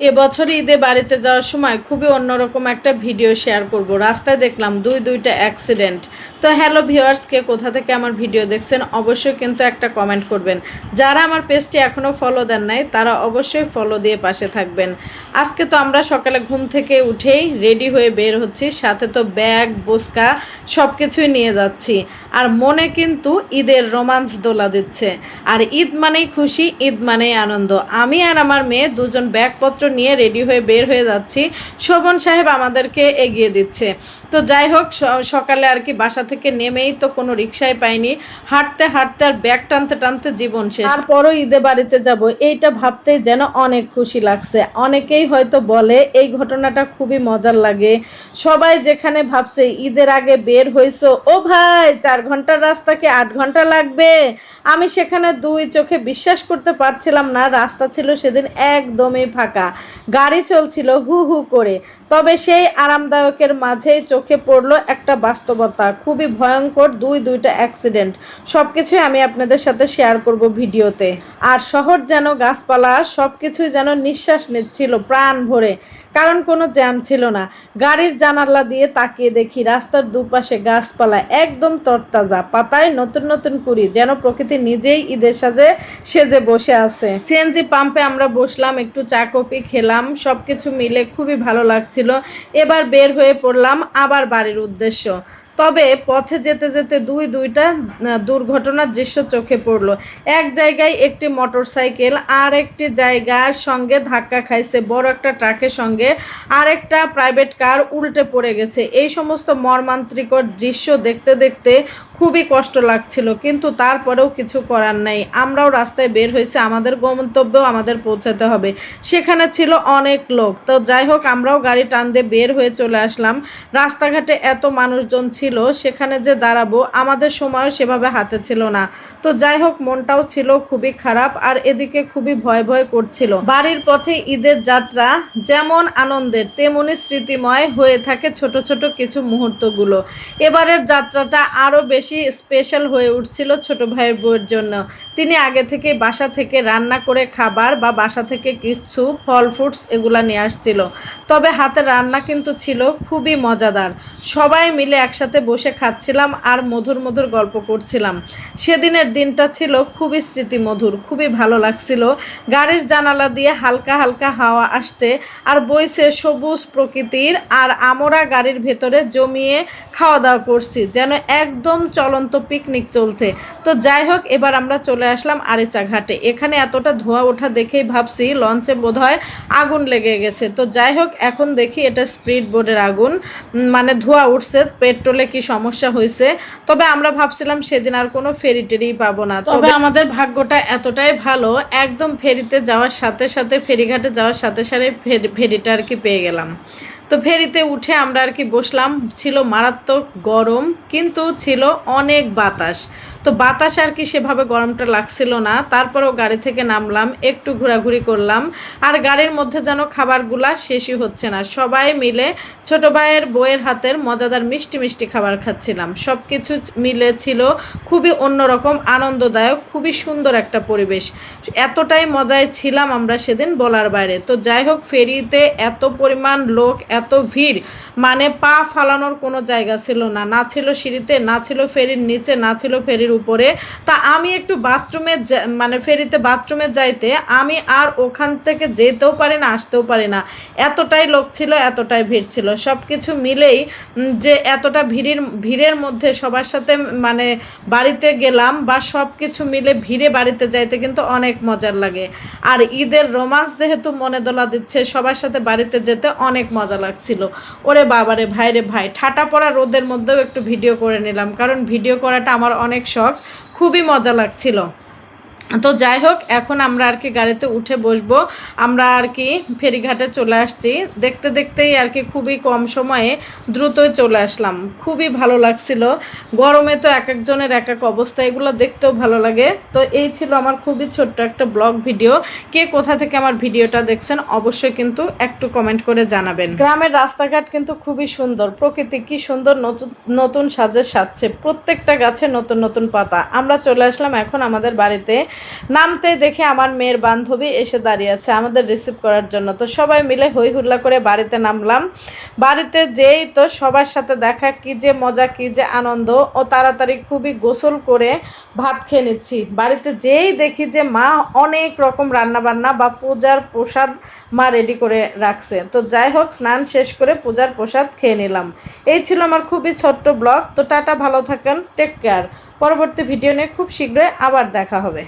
এবছর ঈদে বাড়িতে যাওয়ার সময় খুবই অন্যরকম একটা ভিডিও শেয়ার করব। রাস্তায় দেখলাম দুই দুইটা অ্যাক্সিডেন্ট তো হ্যালো ভিউয়ার্সকে কোথা থেকে আমার ভিডিও দেখছেন, অবশ্যই কিন্তু একটা কমেন্ট করবেন। যারা আমার পেজটি এখনও ফলো দেন নাই, তারা অবশ্যই ফলো দিয়ে পাশে থাকবেন। আজকে তো আমরা সকালে ঘুম থেকে উঠেই রেডি হয়ে বের হচ্ছি, সাথে তো ব্যাগ বোসকা সব কিছুই নিয়ে যাচ্ছি। আর মনে কিন্তু ঈদের রোমান্স দোলা দিচ্ছে। আর ঈদ মানেই খুশি, ঈদ মানেই আনন্দ। আমি আর আমার মেয়ে দুজন ব্যাগপত্র নিয়ে রেডি হয়ে বের হয়ে যাচ্ছি। শোভন সাহেব আমাদেরকে এগিয়ে দিচ্ছে। তো যাই হোক সকালে আর কি বাসা থেকে নেমেই তো কোনো রিক্সায় পাইনি। হাঁটতে হাঁটতে আর ব্যাগ টানতে টানতে জীবন শেষ। তারপরও ঈদে বাড়িতে যাব, এইটা ভাবতেই যেন অনেক খুশি লাগছে। অনেকেই হয়তো বলে, এই ঘটনাটা খুবই মজার লাগে। সবাই যেখানে ভাবছে, ঈদের আগে বের হয়েছো ও ভাই, চার ঘণ্টার রাস্তা কি আট ঘণ্টা লাগবে? আমি সেখানে দুই চোখে বিশ্বাস করতে পারছিলাম না, রাস্তা ছিল সেদিন একদমই ফাঁকা। গাড়ি চলছিল হু হু করে। তবে সেই আরামদায়কের মাঝেই চোখে পড়ল একটা বাস্তবতা। খুবই ভয়ঙ্কর দুই দুইটা অ্যাক্সিডেন্ট সব কিছুই আমি আপনাদের সাথে শেয়ার করব ভিডিওতে। আর শহর যেন গাছপালা সব কিছুই যেন নিঃশ্বাস নিচ্ছিল প্রাণ ভরে। কারণ কোনো জ্যাম ছিল না। গাড়ির জানালা দিয়ে তাকিয়ে দেখি রাস্তার দুপাশে গাছপালা একদম তরতাজা, পাতায় নতুন নতুন কুড়ি, যেন প্রকৃতি নিজেই ঈদের সাজে সেজে বসে আছে। সিএনজি পাম্পে আমরা বসলাম, একটু চা, কফি খেলাম সব কিছু মিলে খুবই ভালো লাগছিল। এবার বের হয়ে পড়লাম আবার বাড়ির উদ্দেশ্য। তবে পথে যেতে যেতে দুই দুইটা দুর্ঘটনার দৃশ্য চোখে পড়ল। এক জায়গায় একটি মোটরসাইকেল আর একটি জায়গার সঙ্গে ধাক্কা খাইছে বড় একটা ট্রাকের সঙ্গে আর একটা প্রাইভেট কার উল্টে পড়ে গেছে। এই সমস্ত মর্মান্তিকর দৃশ্য দেখতে দেখতে খুবই কষ্ট লাগছিল, কিন্তু তারপরেও কিছু করার নাই। আমরাও রাস্তায় বের হয়েছে, আমাদের গন্তব্যেও আমাদের পৌঁছাতে হবে। সেখানে ছিল অনেক লোক। তো যাই হোক, আমরাও গাড়ি টান দিয়ে বের হয়ে চলে আসলাম। রাস্তাঘাটে এত মানুষজন ছিল, সেখানে যে দাঁড়াবো, আমাদের সময়ও সেভাবে হাতে ছিল না। তো যাই হোক, মনটাও ছিল খুবই খারাপ আর এদিকে খুবই ভয় ভয় করছিল। বাড়ির পথে ঈদের যাত্রা যেমন আনন্দের, তেমনি স্মৃতিময় হয়ে থাকে ছোট ছোট কিছু মুহূর্তগুলো। এবারের যাত্রাটা আরও বেশি স্পেশাল হয়ে উঠছিল ছোট ভাইয়ের বউয়ের জন্য। তিনি আগে থেকে বাসা থেকে রান্না করে খাবার বা বাসা থেকে কিছু ফল ফ্রুটস এগুলো নিয়ে আসছিল। তবে হাতে রান্না কিন্তু ছিল খুবই মজাদার। সবাই মিলে একসাথে বসে খাচ্ছিলাম আর মধুর মধুর গল্প করছিলাম। সেদিনের দিনটা ছিল খুবই স্মৃতিমধুর, খুবই ভালো লাগছিল। গাড়ির জানালা দিয়ে হালকা হালকা হাওয়া আসছে আর বইছে সবুজ প্রকৃতির আর আমরা গাড়ির ভেতরে জমিয়ে খাওয়া দাওয়া করছি, যেন একদম চলন্ত পিকনিক চলছে। তো যাই হোক এবার আমরা চলে আসলাম আরেচা ঘাটে। এখানে এতটা ধোঁয়া ওঠা দেখেই ভাবছি লঞ্চে বোধহয় আগুন লেগে গেছে। তো যাই হোক এখন দেখি এটা স্পিড বোর্ডের আগুন। মানে ধোঁয়া উঠছে পেট্রোলে কি সমস্যা হয়েছে? তবে আমরা ভাবছিলাম সেদিন আর কোনো ফেরি টেরি পাবো না। তবে আমাদের ভাগ্যটা এতটাই ভালো একদম ফেরিতে যাওয়ার সাথে সাথে ফেরিঘাটে যাওয়ার সাথে সাথে ফেরি- ফেরিটা আর কি পেয়ে গেলাম। তো ফেরিতে উঠে আমরা আর কি বসলাম। ছিল মারাত্মক গরম কিন্তু ছিল অনেক বাতাস। তো বাতাস আর কি সেভাবে গরমটা লাগছিল না। তারপরেও গাড়ি থেকে নামলাম, একটু ঘোরাঘুরি করলাম। আর গাড়ির মধ্যে যেন খাবারগুলা শেষই হচ্ছে না। সবাই মিলে ছোট ভাইয়ের বইয়ের হাতের মজাদার মিষ্টি মিষ্টি খাবার খাচ্ছিলাম। সব কিছু মিলে ছিল খুবই অন্যরকম, আনন্দদায়ক, খুবই সুন্দর একটা পরিবেশ। এতটাই মজায় ছিলাম আমরা সেদিন বলার বাইরে। তো যাই হোক, ফেরিতে এত পরিমাণ লোক, এত ভিড় মানে পা ফালানোর কোনো জায়গা ছিল না। না ছিল সিঁড়িতে, না ছিল ফেরির নিচে, না ছিল ফেরির উপরে। তা আমি একটু বাথরুমে মানে ফেরিতে বাথরুমে যাইতে আমি আর ওখান থেকে যেতেও পারি না, আসতেও পারি না। এতটাই লোক ছিল, এতটাই ভিড় ছিল। সব কিছু মিলেই যে এতটা ভিড়ের ভিড়ের মধ্যে সবার সাথে মানে বাড়িতে গেলাম বা সব কিছু মিলে ভিড়ে বাড়িতে যাইতে কিন্তু অনেক মজার লাগে। আর ঈদের রোমান্স যেহেতু মনে দোলা দিচ্ছে, সবার সাথে বাড়িতে যেতে অনেক মজা লাগছিল। ওরে বাবারে, ভাইরে ভাই, ঠাটা পড়া রোদের মধ্যেও একটু ভিডিও করে নিলাম। কারণ ভিডিও করাটা আমার অনেক শখ খুবই মজা লাগছিল। তো যাই হোক, এখন আমরা আর কি গাড়িতে উঠে বসবো। আমরা আর কি ফেরিঘাটে চলে আসছি। দেখতে দেখতেই আর কি খুবই কম সময়ে দ্রুতই চলে আসলাম। খুবই ভালো লাগছিল। গরমে তো এক একজনের এক এক অবস্থা, এগুলো দেখতেও ভালো লাগে। তো এই ছিল আমার খুবই ছোট্ট একটা ব্লগ ভিডিও। কে কোথা থেকে আমার ভিডিওটা দেখছেন, অবশ্যই কিন্তু একটু কমেন্ট করে জানাবেন। গ্রামের রাস্তাঘাট কিন্তু খুবই সুন্দর। প্রকৃতি কি সুন্দর, নতুন নতুন সাজে সাজছে। প্রত্যেকটা গাছে নতুন নতুন পাতা। আমরা চলে আসলাম এখন আমাদের বাড়িতে। নামতে দেখে আমার মেয়ের বান্ধবী এসে দাঁড়িয়ে আছে আমাদের রিসিভ করার জন্য। তো সবাই মিলে হই হুল্লা করে বাড়িতে নামলাম। বাড়িতে যেই তো সবার সাথে দেখা, কি যে মজা, কি যে আনন্দ, ও তাড়াতাড়ি খুবই গোসল করে ভাত খেয়ে নিচ্ছি। বাড়িতে যেই দেখি যে মা অনেক রকম রান্না বান্না বা পূজার প্রসাদ মা রেডি করে রাখছে। তো যাই হোক, স্নান শেষ করে পূজার প্রসাদ খেয়ে নিলাম। এই ছিল আমার খুবই ছোট্ট ব্লগ। তো টাটা, ভালো থাকেন টেক কেয়ার পরবর্তী ভিডিও নিয়ে খুব শীঘ্রই আবার দেখা হবে।